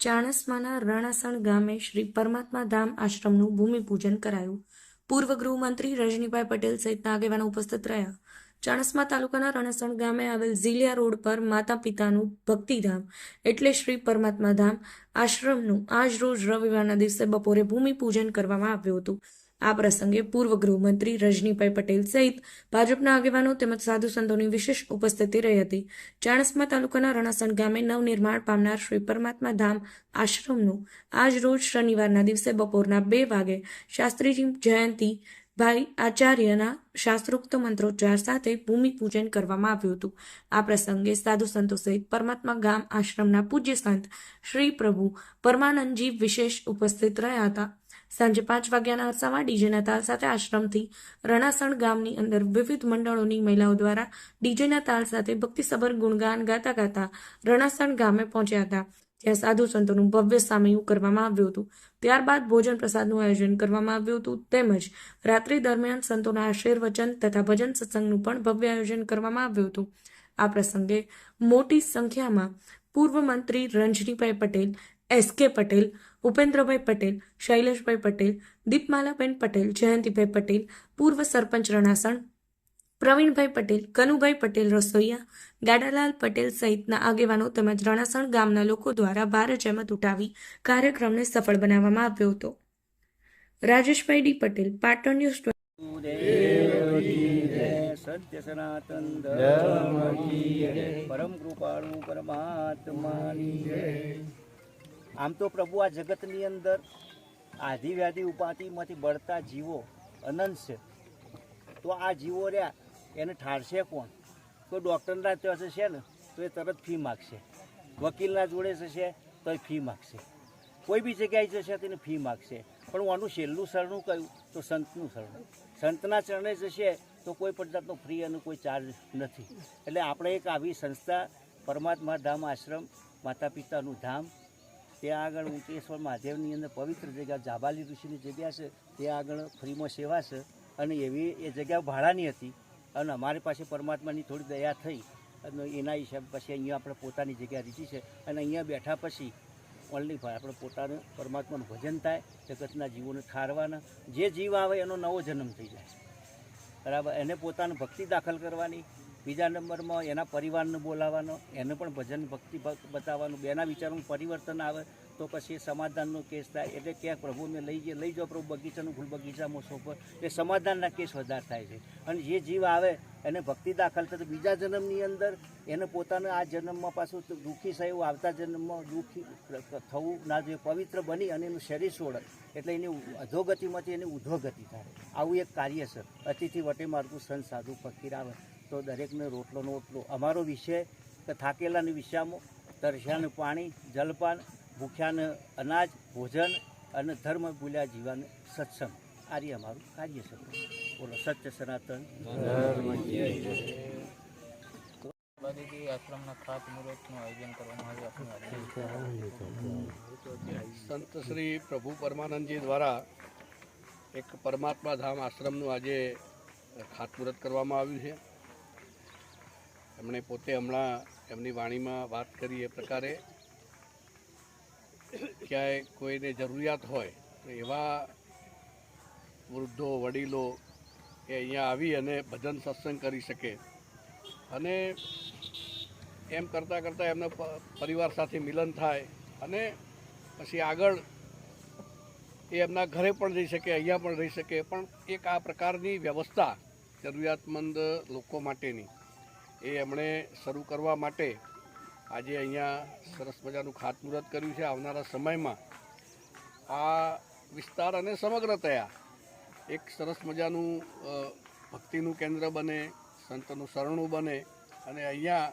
ચાણસ્માના રણાસણ ગામે શ્રી પરમાત્મા ધામ આશ્રમનું ભૂમિપૂજન કરાયું. પૂર્વ ગૃહમંત્રી રજનીભાઈ પટેલ સહિતના આગેવાનો ઉપસ્થિત રહ્યા. ચાણસ્મા તાલુકાના રણાસણ ગામે આવેલ ઝીલિયા રોડ પર માતા પિતાનું ભક્તિધામ એટલે શ્રી પરમાત્મા ધામ આશ્રમનું આજ રોજ રવિવારના દિવસે બપોરે ભૂમિપૂજન કરવામાં આવ્યું હતું. આ પ્રસંગે પૂર્વ ગૃહમંત્રી રજનીભાઈ પટેલ સહિત ભાજપના આગેવાનો તેમજ સાધુ સંતોની વિશેષ ઉપસ્થિતિ રહી હતી. ચાણસ્મા તાલુકાના રણાસણ ગામે નવનિર્માણ પામનાર શ્રી પરમાત્મા ધામ આશ્રમનું આજ રોજ શનિવારના દિવસે બપોરના બે વાગે શાસ્ત્રીજી જયંતિ ભાઈ આચાર્યના શાસ્ત્રોક્ત મંત્રોચ્ચાર સાથે ભૂમિપૂજન કરવામાં આવ્યું હતું. આ પ્રસંગે સાધુ સંતો સહિત પરમાત્મા ગામ આશ્રમના પૂજ્ય સંત શ્રી પ્રભુ પરમાનંદજી વિશેષ ઉપસ્થિત રહ્યા હતા. સાંજે પાંચ વાગ્યાના અરસામાં ડીજેના તાલ સાથે આશ્રમથી રણાસણ ગામની અંદર વિવિધ મંડળોની મહિલાઓ દ્વારા ડીજેના તાલ સાથે ભક્તિસભર ગુણગાન ગાતા ગાતા રણાસણ ગામે પહોંચ્યા હતા. જ્યાં સાધુ સંતોનું ભવ્ય સામયું કરવામાં આવ્યું હતું. ત્યારબાદ ભોજન પ્રસાદનું આયોજન કરવામાં આવ્યું હતું. તેમજ રાત્રિ દરમિયાન સંતોના આશીર્વચન તથા ભજન સત્સંગનું પણ ભવ્ય આયોજન કરવામાં આવ્યું હતું. આ પ્રસંગે મોટી સંખ્યામાં પૂર્વ મંત્રી રંજનીભાઈ પટેલ એસ કે પટેલ, ઉપેન્દ્રભાઈ પટેલ, શૈલેષભાઈ પટેલ, દીપમાલાબેન પટેલ, જયંતિભાઈ પટેલ, પૂર્વ સરપંચ રણાસણ, પ્રવીણભાઈ પટેલ, કનુભાઈ પટેલ રસોઈયા ગાડાલાલ પટેલ સહિતના આગેવાનો તેમજ રણાસણ ગામના લોકો દ્વારા ભારે જહેમત ઉઠાવી કાર્યક્રમને સફળ બનાવવામાં આવ્યો હતો રાજેશભાઈ ડી પટેલ, પાટણ ન્યૂઝ. સત્ય સનાતન ધર્મ પરમ કૃપાળુ પરમાત્માની. આમ તો પ્રભુ આ જગતની અંદર આધિ વ્યાધિ ઉપાધિમાંથી બળતા જીવો અનંત છે. તો આ જીવો રહ્યા, એને ઠારશે કોણ? તો ડૉક્ટરના ત્યાં છે ને, તો એ તરત ફી માગશે. વકીલના જોડે જશે, તો એ ફી માગશે. કોઈ બી જગ્યાએ જશે, તો એને ફી માગશે. પણ હું આનું છેલ્લું શરણું કહ્યું, તો સંતનું શરણું. સંતના ચરણે જશે, તો કોઈ પણ જાતનો ફ્રી અને કોઈ ચાર્જ નથી. એટલે આપણે એક આવી સંસ્થા, પરમાત્મા ધામ આશ્રમ માતા પિતાનું ધામ ત્યાં આગળ ઉંકેશ્વર મહાદેવની અંદર પવિત્ર જગ્યા જાબાલી ઋષિની જગ્યા છે, ત્યાં આગળ ફ્રીમાં સેવા છે અને એવી એ જગ્યા ભાડાની હતી અને અમારી પાસે પરમાત્માની થોડી દયા થઈ અને એના હિસાબ પછી અહીંયા આપણે પોતાની જગ્યા લીધી છે અને અહીંયા બેઠા પછી ઓનલી ભાઈ આપણે પોતાનું પરમાત્માનું ભજન થાય, જગતના જીવોને ઠારવાના, જે જીવ આવે એનો નવો જન્મ થઈ જાય. બરાબર? એને પોતાનું ભક્તિ દાખલ કરવાની બીજા નંબરમાં એના પરિવારને બોલાવવાનો, એને પણ ભજન ભક્તિ બતાવવાનું, બેના વિચારોનું પરિવર્તન આવે તો પછી એ સમાધાનનો કેસ થાય. એટલે ક્યાંક પ્રભુને લઈ જાય લઈ જાઓ પ્રભુ, બગીચાનું ફૂલ બગીચામાં સોંપો. એ સમાધાનના કેસ વધારે થાય છે. અને જે જીવ આવે, એને ભક્તિ દાખલ થતો બીજા જન્મની અંદર એને પોતાના આ જન્મમાં પાછું દુઃખી થયું આવતા જન્મમાં દુઃખી થવું ના જોઈએ. પવિત્ર બની અને એનું શરીર છોડે એટલે એની અધોગતિમાંથી એની ઉધોગતિ થાય. આવું એક કાર્ય છે. અતિથિ વટે માર્ગું સંત સાધુ ફકીર આવે. તો દરેકને રોટલોનો ઓટલો. અમારો વિષય કે થાકેલાની વિષયામો તરસ્યાનું પાણી, જલપાન, ભૂખ્યાને અનાજ, ભોજન અને ધર્મ ભૂલ્યા જીવન સત્સંગ. આ રીતે અમારું કાર્ય છે. બોલો, સત્ય સનાતન. આશ્રમના ખાત આયોજન કરવામાં આવ્યું સંત શ્રી પ્રભુ પરમાનંદજી દ્વારા એક પરમાત્મા ધામ આશ્રમનું આજે ખાતમુહૂર્ત કરવામાં આવ્યું છે. એમણે પોતે હમણાં એમની વાણીમાં વાત કરી એ પ્રકારે, ક્યાંય કોઈને જરૂરિયાત હોય તો એવા વૃદ્ધો, વડીલો એ અહીંયા આવી અને ભજન સત્સંગ કરી શકે. અને એમ કરતાં કરતાં એમના પરિવાર સાથે મિલન થાય અને પછી આગળ એ એમના ઘરે પણ રહી શકે, અહીંયા પણ રહી શકે. પણ એક આ પ્રકારની વ્યવસ્થા જરૂરિયાતમંદ લોકો માટેની એ એમણે શરૂ કરવા માટે આજે અહીંયા સરસ મજાનું ખાતમુહૂર્ત કર્યું છે. આવનારા સમયમાં આ વિસ્તાર અને સમગ્રતયા એક સરસ મજાનું ભક્તિનું કેન્દ્ર બને, સંતનું શરણું બને અને અહીંયા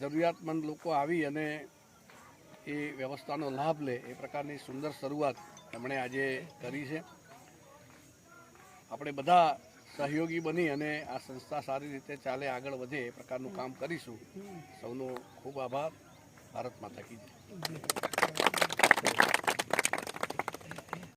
જરૂરિયાતમંદ લોકો આવી અને એ વ્યવસ્થાનો લાભ લે. એ પ્રકારની સુંદર શરૂઆત એમણે આજે કરી છે. આપણે બધા સહયોગી બની અને આ સંસ્થા સારી રીતે ચાલે, આગળ વધે એ પ્રકારનું કામ કરીશું. સૌનો ખૂબ આભાર. ભારત માતા કી